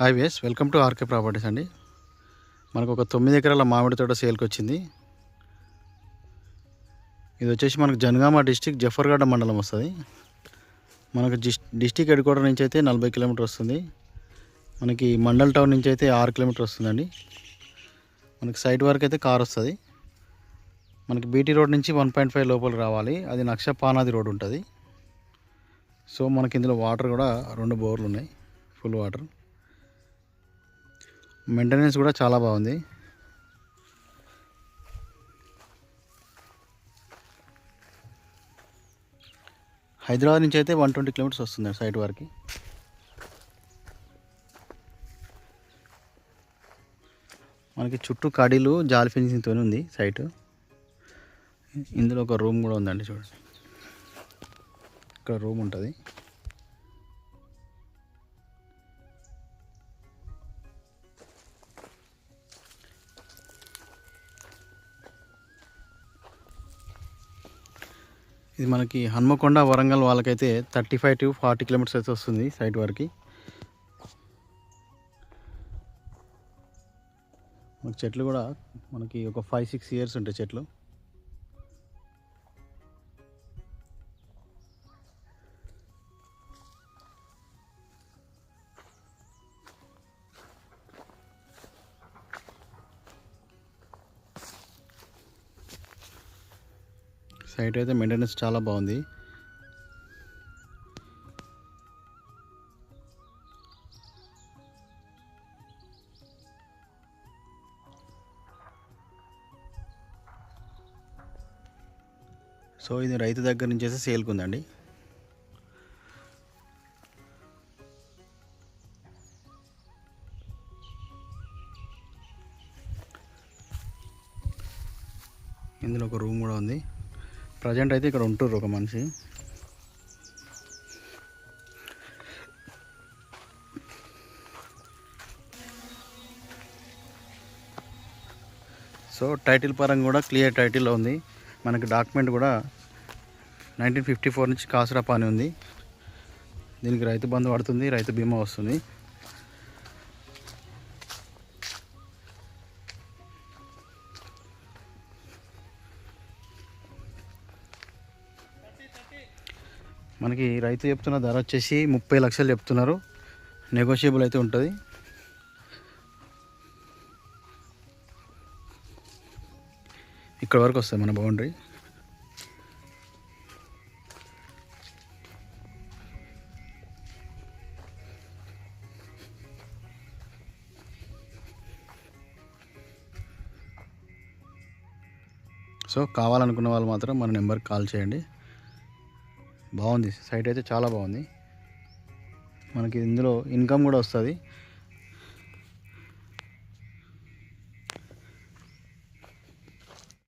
Hi guys welcome to RK properties అండి. మనకు ఒక తొమ్మిది ఎకరాల మామిడి తోట సేల్కి వచ్చింది. ఇది వచ్చేసి మనకు జనగామ డిస్టిక్ జఫర్గడ్డ మండలం వస్తుంది. మనకు డిస్టిక్ హెడ్ క్వార్టర్ నుంచి అయితే నలభై కిలోమీటర్ వస్తుంది. మనకి మండల్ టౌన్ నుంచి అయితే ఆరు కిలోమీటర్ వస్తుందండి. మనకి సైట్ వరకు అయితే కార్ వస్తుంది. మనకి బీటీ రోడ్ నుంచి వన్ పాయింట్ ఫైవ్ లోపల రావాలి. అది నక్ష పానాది రోడ్ ఉంటుంది. సో మనకి ఇందులో వాటర్ కూడా రెండు బోర్లు ఉన్నాయి. Full water. మెయింటెనెన్స్ కూడా చాలా బాగుంది. హైదరాబాద్ నుంచి అయితే వన్ ట్వంటీ కిలోమీటర్స్ వస్తుంది సైట్ వరకు. మనకి చుట్టూ కడీలు జాలి ఫెన్సింగ్తో ఉంది సైట్ ఇందులో ఒక రూమ్ కూడా ఉందండి చూడండి. ఇక్కడ రూమ్ ఉంటుంది. ఇది మనకి హన్మకొండ వరంగల్ వాళ్ళకైతే thirty five to forty kilometres అయితే వస్తుంది సైట్ వరకు. మనకి చెట్లు కూడా మనకి ఒక ఫైవ్ సిక్స్ ఇయర్స్ ఉంటాయి చెట్లు. సైట్ అయితే మెయింటెనెన్స్ చాలా బాగుంది. సో ఇది రైతు దగ్గర నుంచి అయితే సేల్కి ఉందండి ఇందులో ఒక రూమ్ కూడా ఉంది. ప్రజెంట్ అయితే ఇక్కడ ఉంటుర్రు ఒక మనిషి. సో టైటిల్ పరంగా కూడా క్లియర్ టైటిల్లో ఉంది. మనకి డాక్యుమెంట్ కూడా నైన్టీన్ ఫిఫ్టీ ఫోర్ నుంచి కాసురాపా అని ఉంది. దీనికి రైతు బంధు పడుతుంది రైతు బీమా వస్తుంది. మనకి రైతు చెప్తున్న ధర వచ్చేసి ముప్పై లక్షలు చెప్తున్నారు. నెగోషియబుల్ అయితే ఉంటుంది. ఇక్కడ వరకు వస్తుంది మన బౌండరీ సో కావాలనుకున్న వాళ్ళు మాత్రం మన నెంబర్కి కాల్ చేయండి. బాగుంది. సైట్ అయితే చాలా బాగుంది. మనకి ఇందులో ఇన్కమ్ కూడా వస్తుంది.